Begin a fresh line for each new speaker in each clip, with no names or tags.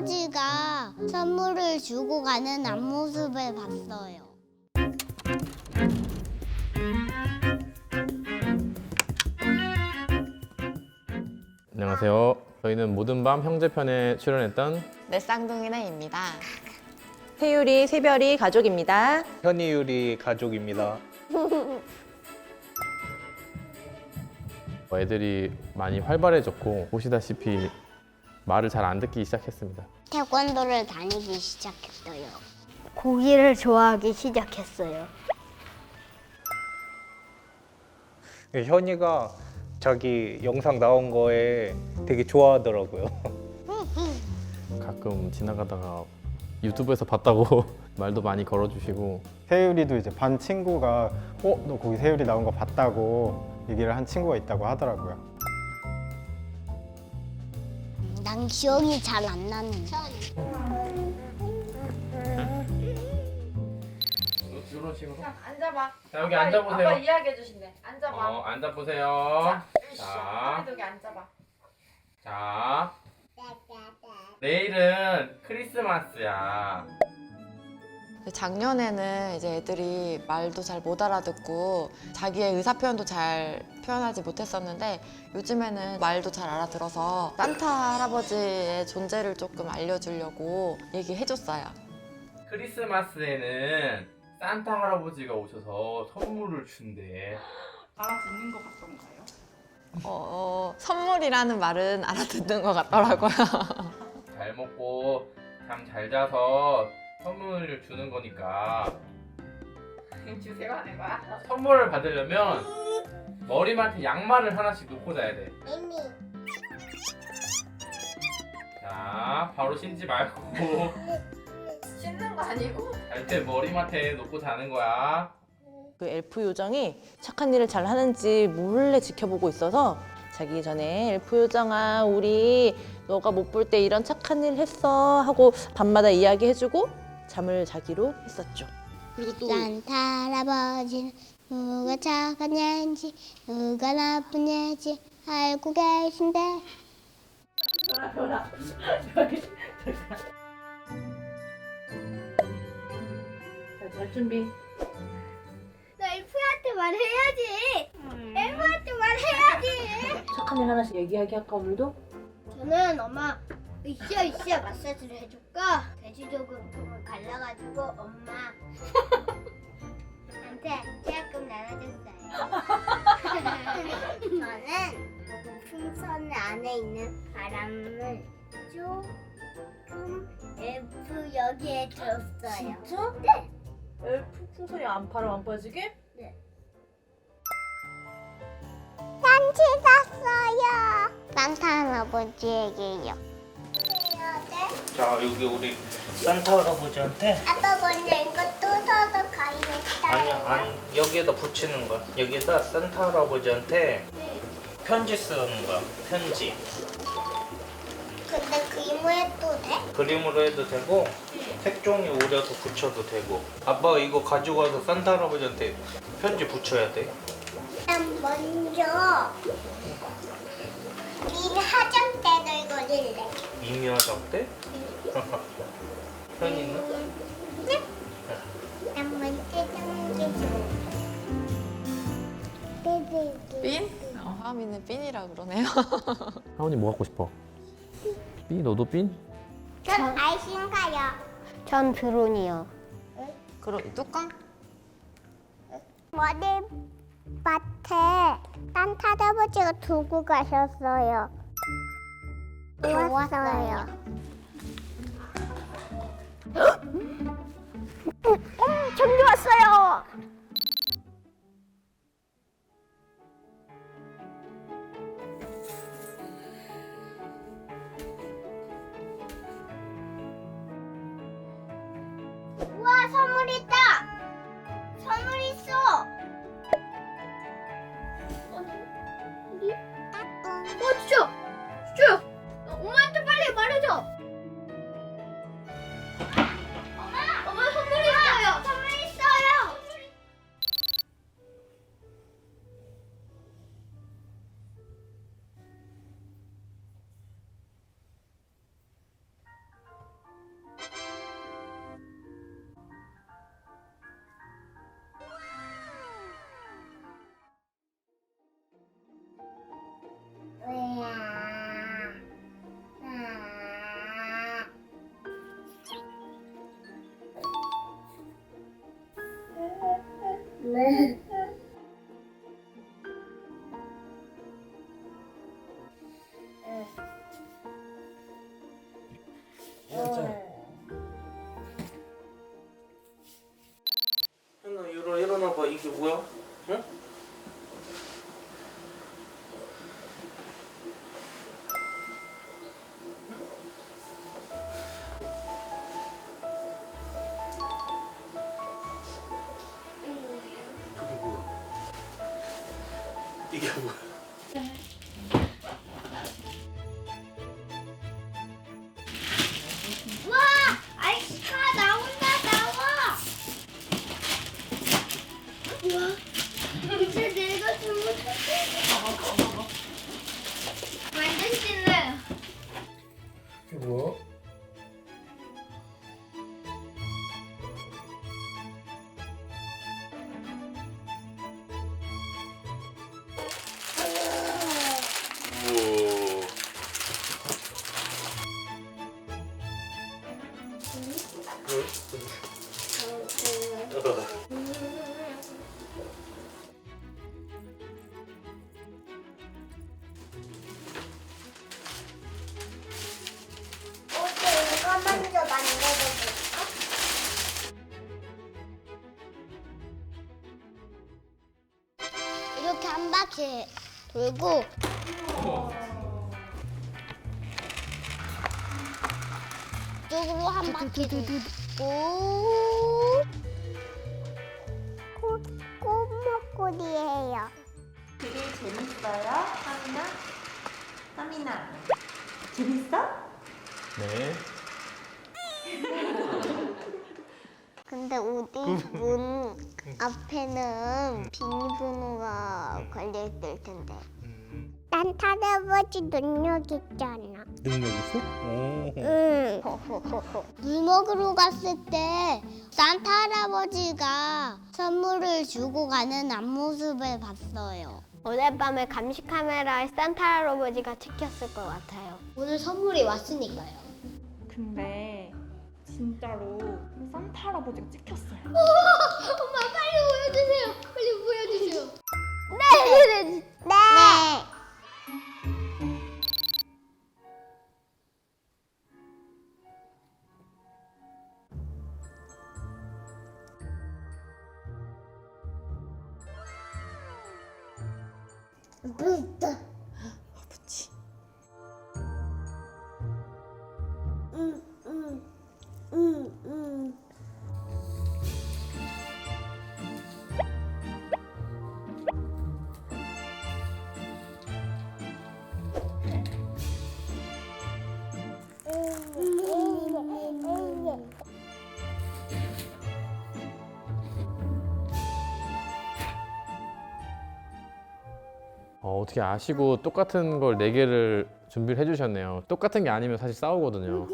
할아버지가 선물을 주고 가는 앞모습을 봤어요.
안녕하세요. 저희는 모든 밤 형제편에 출연했던
내 쌍둥이네입니다.
태율이, 세별이 가족입니다.
현이유리 가족입니다.
애들이 많이 활발해졌고 보시다시피 말을 잘 안 듣기 시작했습니다.
태권도를 다니기 시작했어요. 고기를 좋아하기 시작했어요.
현이가 자기 영상 나온 거에 되게 좋아하더라고요.
가끔 지나가다가 유튜브에서 봤다고 말도 많이 걸어주시고
세율이도 이제 반 친구가 어? 너 거기 세율이 나온 거 봤다고 얘기를 한 친구가 있다고 하더라고요.
난 기억이 잘 안 나는데.
이런 식으로
앉아봐.
자 여기 앉아보세요.
아빠 이야기해 주신대. 앉아봐.
어, 앉아보세요. 자,
자, 여기 앉아봐.
자. 내일은 크리스마스야.
작년에는 이제 애들이 말도 잘 못 알아듣고 자기의 의사 표현도 잘 표현하지 못했었는데 요즘에는 말도 잘 알아들어서 산타 할아버지의 존재를 조금 알려주려고 얘기해줬어요.
크리스마스에는 산타 할아버지가 오셔서 선물을 준대.
알아듣는 것 같던가요?
어, 어, 선물이라는 말은 알아듣는 것 같더라고요.
잘 먹고 잠 잘 자서 선물을 주는 거니까
주세요 하는 거야?
선물을 받으려면 머리맡에 양말을 하나씩 놓고 자야 돼.
이미
자, 바로 신지 말고
씻는 거 아니고?
잘 때 머리맡에 놓고 자는 거야.
그 엘프 요정이 착한 일을 잘 하는지 몰래 지켜보고 있어서 자기 전에 엘프 요정아 우리 너가 못 볼 때 이런 착한 일 했어 하고 밤마다 이야기해주고 잠을 자기로 했었죠. 그리고 또
산타 할아버지는 누가 착한 애인지 누가 나쁜 애인지 알고 계신데
잘 준비.
너 엘프한테 말해야지 엘프한테 말해야지
착한 일 하나씩 얘기하게 할까 오늘도?
저는 엄마 으쌰 으쌰 마사지를 해줄까 돼지조금통을 갈라가지고 엄마 한테 계약금 나눠줬어요. 저는 풍선 안에 있는 바람을 조금 엘프 여기에 줬어요. 진짜? 네.
엘프 풍선이 안 바람 안 빠지게?
산치 샀어요. 산타 할아버지에게요
자 여기 우리 산타 할아버지한테
아빠 먼저 이거 뜯어서 가야겠다
아니 안 여기에다 붙이는 거야. 여기다 산타 할아버지한테 편지 쓰는 거야. 편지.
근데 그림을 해도 돼?
그림으로 해도 되고 색종이 오려서 붙여도 되고. 아빠가 이거 가지고 와서 산타 할아버지한테 편지 붙여야 돼.
난 먼저 민 화장대를 그릴래.
미미화장 때? 현이는?
난 먼저 정해줘. 삐삐삐.
삔? 어, 하민은 삔이라 그러네요.
하원이 뭐 갖고 싶어? 삐 너도 삐?
전 아이신가요? 전 드론이요.
그럼 이 뚜껑?
머리밭에 산타 할아버지가 두고 가셨어요. 좋았어요. 전기 왔어요.
뭐야? 응? 그게 뭐야? 이게 뭐야? 뭐
이렇게 돌고 이쪽으로 한 바퀴 돌고 꽃, 꽃목걸이에요
되게 재밌어요, 하민아? 하민아, 재밌어?
네.
근데 우리 문 앞에는 비밀번호가 걸려있을 텐데 난 할아버지 능력 있잖아
능력 있어? 오.
응. 물 먹으러 갔을 때 산타 할아버지가 선물을 주고 가는 앞모습을 봤어요. 오늘 밤에 감시 카메라에 산타 할아버지가 찍혔을 것 같아요. 오늘 선물이 왔으니까요.
근데 진짜로 산타 할아버지가 찍혔어요.
엄마 빨리 보여주세요. 빨리 보여주세요. 네. 네. 네.
아버
어, 어떻게 아시고 똑같은 걸 네 개를 준비를 해주셨네요. 똑같은 게 아니면 사실 싸우거든요.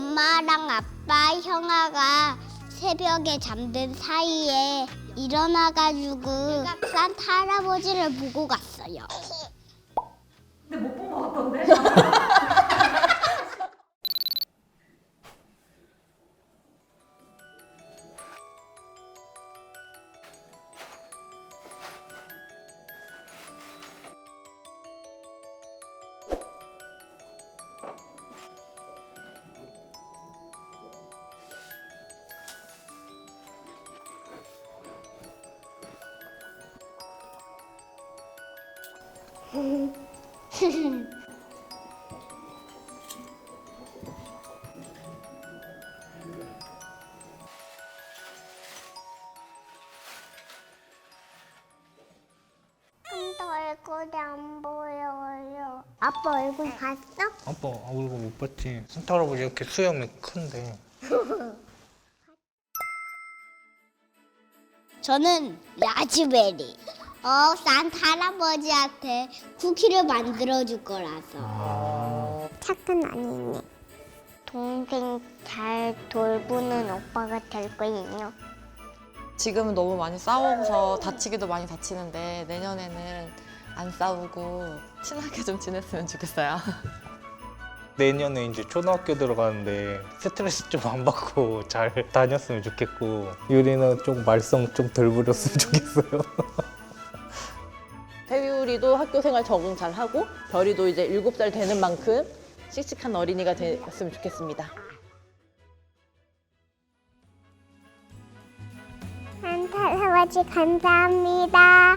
엄마랑 아빠, 형아가 새벽에 잠든 사이에 일어나가지고 산타 할아버지를 보고 갔어요.
근데 못 본 것 같던데? 한도 얼굴이 안 보여요.
아빠 얼굴 봤어?
아빠 얼굴 못 봤지. 산타 할아버지 이렇게 수염이 큰데.
저는 라즈베리. 어, 산타 할아버지한테 쿠키를 만들어 줄 거라서. 착한 아니네. 동생 잘 돌보는 오빠가 될 거예요.
지금은 너무 많이 싸워서 다치기도 많이 다치는데 내년에는 안 싸우고 친하게 좀 지냈으면 좋겠어요.
내년에 이제 초등학교 들어가는데 스트레스 좀 안 받고 잘 다녔으면 좋겠고 유리는 좀 말썽 좀 덜 부렸으면 좋겠어요.
태율이도 학교 생활 적응 잘 하고 별이도 이제 일곱 살 되는 만큼 씩씩한 어린이가 됐으면 좋겠습니다.
산타 할아버지 감사합니다.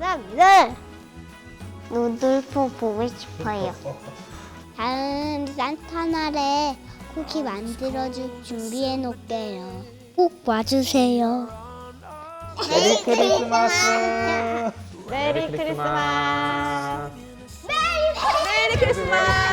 감사합니다. 누들포 보고 싶어요. 다음 산타 날에 쿠키 만들어줄 준비해 놓을게요. 꼭 와주세요.
메리 크리스마스.
메리 크리스마스! 메리 크리스마스!